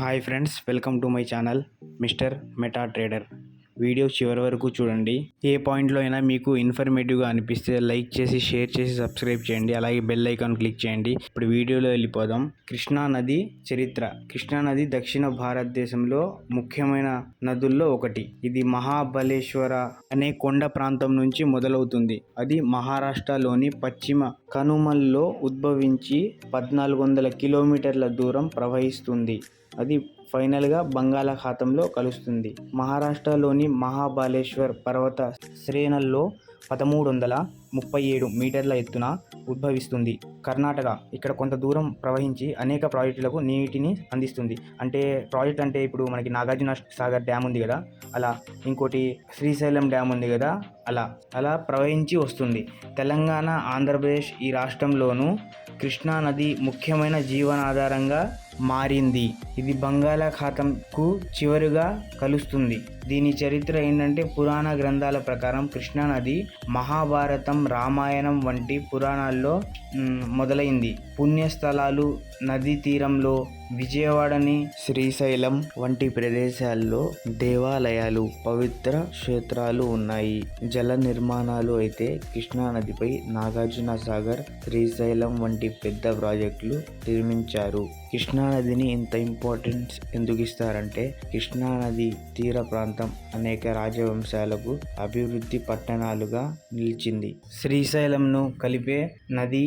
Hi friends welcome to my channel mister meta trader. Video చివరి వరకు చూడండి. ఏ పాయింట్లో అయినా మీకు ఇన్ఫర్మేటివ్గా అనిపిస్తే లైక్ చేసి షేర్ చేసి సబ్స్క్రైబ్ చేయండి. అలాగే బెల్ ఐకాన్ క్లిక్ చేయండి. ఇప్పుడు వీడియోలో వెళ్ళిపోదాం. కృష్ణా నది చరిత్ర. కృష్ణా నది దక్షిణ భారతదేశంలో ముఖ్యమైన నదుల్లో ఒకటి. ఇది మహాబలేశ్వర అనే కొండ ప్రాంతం నుంచి మొదలవుతుంది. అది మహారాష్ట్రలోని పశ్చిమ కనుమల్లో ఉద్భవించి పద్నాలుగు వందల కిలోమీటర్ల దూరం ప్రవహిస్తుంది. అది ఫైనల్గా బంగాళాఖాతంలో కలుస్తుంది. మహారాష్ట్రలోని మహాబాలేశ్వర్ పర్వత శ్రేణుల్లో పదమూడు వందల ముప్పై ఏడు మీటర్ల ఎత్తున ఉద్భవిస్తుంది. కర్ణాటక ఇక్కడ కొంత దూరం ప్రవహించి అనేక ప్రాజెక్టులకు నీటిని అందిస్తుంది. అంటే ప్రాజెక్ట్ అంటే ఇప్పుడు మనకి నాగార్జున సాగర్ డ్యామ్ ఉంది కదా అలా ఇంకోటి శ్రీశైలం డ్యామ్ ఉంది కదా అలా అలా ప్రవహించి వస్తుంది. తెలంగాణ ఆంధ్రప్రదేశ్ ఈ రాష్ట్రంలోనూ కృష్ణా నది ముఖ్యమైన జీవనాధారంగా మారింది. ఇది బంగాళాఖాతంకు చివరిగా కలుస్తుంది. దీని చరిత్ర ఏంటంటే పురాణ గ్రంథాల ప్రకారం కృష్ణా నది మహాభారతం రామాయణం వంటి పురాణాల్లో మొదలైంది. పుణ్యస్థలాలు నదీ తీరంలో విజయవాడని శ్రీశైలం వంటి ప్రదేశాల్లో దేవాలయాలు పవిత్ర క్షేత్రాలు ఉన్నాయి. జల నిర్మాణాలు అయితే కృష్ణా నదిపై నాగార్జున సాగర్ శ్రీశైలం వంటి పెద్ద ప్రాజెక్టులు నిర్మించారు. కృష్ణా నదిని ఇంత ఇంపార్టెన్స్ ఎందుకు ఇస్తారంటే కృష్ణా నది తీర ప్రాంతం అనేక రాజవంశాలకు అభివృద్ధి పట్టణాలుగా నిలిచింది. శ్రీశైలంను కలిపే నది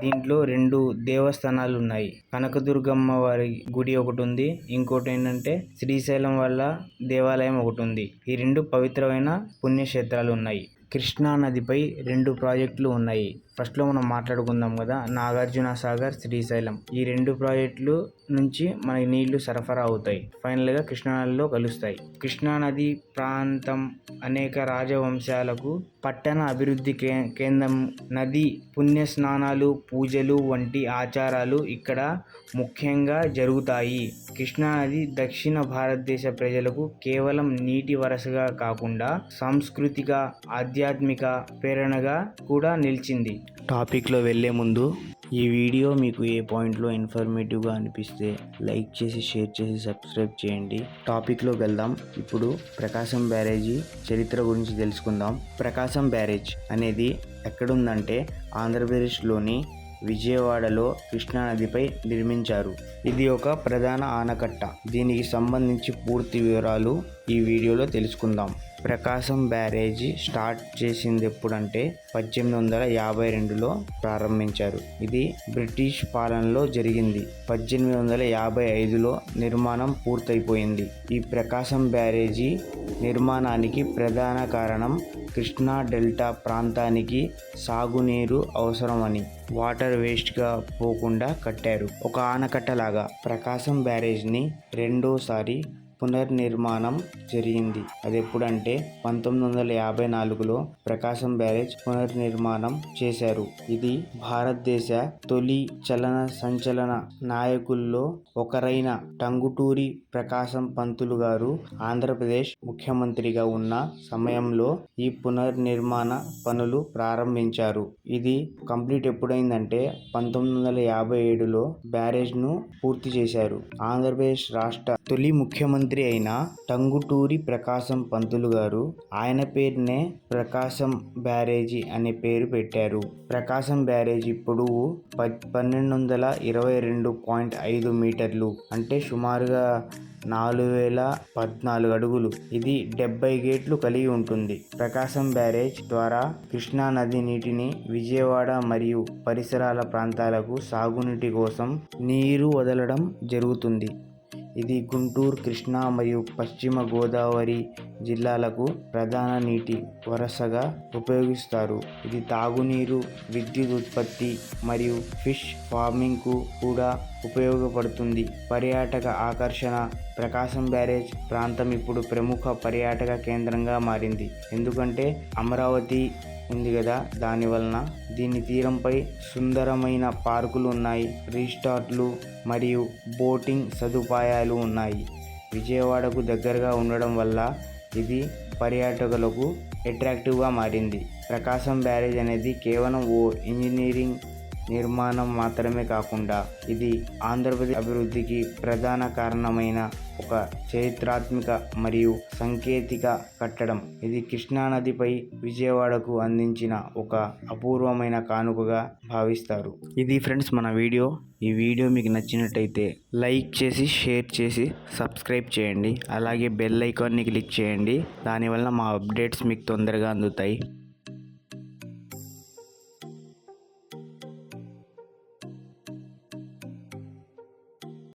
దీంట్లో రెండు దేవస్థానాలు ఉన్నాయి కనకదుర్గమ్మ వారి గుడి ఒకటి ఉంది ఇంకోటి ఏంటంటే శ్రీశైలం వల్ల దేవాలయం ఒకటి ఉంది ఈ రెండు పవిత్రమైన పుణ్యక్షేత్రాలు ఉన్నాయి కృష్ణా నదిపై రెండు ప్రాజెక్టులు ఉన్నాయి. ఫస్ట్లో మనం మాట్లాడుకుందాం కదా నాగార్జున సాగర్ శ్రీశైలం. ఈ రెండు ప్రాజెక్టులు నుంచి మనకి నీళ్ళు సరఫరా అవుతాయి. ఫైనల్గా కృష్ణానదిలో కలుస్తాయి. కృష్ణా నది ప్రాంతం అనేక రాజవంశాలకు పట్టణ అభివృద్ధి కే కేంద్రం. నది పుణ్య స్నానాలు పూజలు వంటి ఆచారాలు ఇక్కడ ముఖ్యంగా జరుగుతాయి. కృష్ణా నది దక్షిణ భారతదేశ ప్రజలకు కేవలం నీటి వరసగా కాకుండా సాంస్కృతిక ఆధ్యాత్మిక ప్రేరణగా కూడా నిలిచింది. టాపిక్లో వెళ్ళే ముందు ఈ వీడియో మీకు ఏ పాయింట్లో ఇన్ఫర్మేటివ్గా అనిపిస్తే లైక్ చేసి షేర్ చేసి సబ్స్క్రైబ్ చేయండి. టాపిక్లోకి వెళ్దాం. ఇప్పుడు ప్రకాశం బ్యారేజీ చరిత్ర గురించి తెలుసుకుందాం. ప్రకాశం బ్యారేజ్ అనేది ఎక్కడుందంటే ఆంధ్రప్రదేశ్లోని విజయవాడలో కృష్ణా నదిపై నిర్మించారు. ఇది ఒక ప్రధాన ఆనకట్ట. దీనికి సంబంధించి పూర్తి వివరాలు ఈ వీడియోలో తెలుసుకుందాం. ప్రకాశం బ్యారేజీ స్టార్ట్ చేసింది ఎప్పుడంటే పద్దెనిమిది వందల యాభై రెండులో ప్రారంభించారు. ఇది బ్రిటిష్ పాలనలో జరిగింది. పద్దెనిమిది వందల యాభై ఐదులో నిర్మాణం పూర్తయిపోయింది. ఈ ప్రకాశం బ్యారేజీ నిర్మాణానికి ప్రధాన కారణం కృష్ణా డెల్టా ప్రాంతానికి సాగునీరు అవసరమని వాటర్ వేస్ట్గా పోకుండా కట్టారు. ఒక ఆనకట్టలాగా ప్రకాశం బ్యారేజ్ని రెండోసారి పునర్నిర్మాణం జరిగింది. అది ఎప్పుడంటే పంతొమ్మిది వందల యాభై నాలుగులో ప్రకాశం బ్యారేజ్ పునర్నిర్మాణం చేశారు. ఇది భారతదేశ తొలి చలన సంచలన నాయకుల్లో ఒకరైన టంగుటూరి ప్రకాశం పంతులు గారు ఆంధ్రప్రదేశ్ ముఖ్యమంత్రిగా ఉన్న సమయంలో ఈ పునర్నిర్మాణ పనులు ప్రారంభించారు. ఇది కంప్లీట్ ఎప్పుడైందంటే పంతొమ్మిది వందల యాభై ఏడులో బ్యారేజ్ను పూర్తి చేశారు. ఆంధ్రప్రదేశ్ రాష్ట్ర తొలి ముఖ్యమంత్రి అయిన టంగుటూరి ప్రకాశం పంతులు గారు ఆయన పేరునే ప్రకాశం బ్యారేజీ అనే పేరు పెట్టారు. ప్రకాశం బ్యారేజీ పొడవు ప- పన్నెండు వందల ఇరవై రెండు పాయింట్ ఐదు మీటర్లు అంటే సుమారుగా నాలుగు వేల పద్నాలుగు అడుగులు. ఇది డెబ్బై గేట్లు కలిగి ఉంటుంది. ప్రకాశం బ్యారేజ్ ద్వారా కృష్ణా నది నీటిని విజయవాడ మరియు పరిసరాల ప్రాంతాలకు సాగునీటి కోసం నీరు వదలడం జరుగుతుంది. ఇది గుంటూరు కృష్ణా మరియు పశ్చిమ గోదావరి జిల్లాలకు ప్రధాన నీటి వరసగా ఉపయోగిస్తారు. ఇది తాగునీరు విద్యుత్ ఉత్పత్తి మరియు ఫిష్ ఫార్మింగ్కు కూడా ఉపయోగపడుతుంది. పర్యాటక ఆకర్షణ ప్రకాశం బ్యారేజ్ ప్రాంతం ఇప్పుడు ప్రముఖ పర్యాటక కేంద్రంగా మారింది. ఎందుకంటే అమరావతి ఉంది కదా. దాని వలన దీని తీరంపై సుందరమైన పార్కులు ఉన్నాయి. రిసార్ట్లు మరియు బోటింగ్ సదుపాయాలు ఉన్నాయి. విజయవాడకు దగ్గరగా ఉండడం వల్ల ఇది పర్యాటకులకు అట్రాక్టివ్గా మారింది. ప్రకాశం బ్యారేజ్ అనేది కేవలం ఓ ఇంజనీరింగ్ నిర్మాణం మాత్రమే కాకుండా ఇది ఆంధ్రప్రదేశ్ అభివృద్ధికి ప్రధాన కారణమైన ఒక చరిత్రాత్మక మరియు సాంకేతిక కట్టడం. ఇది కృష్ణానదిపై విజయవాడకు అందించిన ఒక అపూర్వమైన కానుకగా భావిస్తారు. ఇది ఫ్రెండ్స్ మన వీడియో. ఈ వీడియో మీకు నచ్చినట్టయితే లైక్ చేసి షేర్ చేసి సబ్స్క్రైబ్ చేయండి. అలాగే బెల్ ఐకాన్ని క్లిక్ చేయండి. దానివల్ల మా అప్డేట్స్ మీకు తొందరగా అందుతాయి.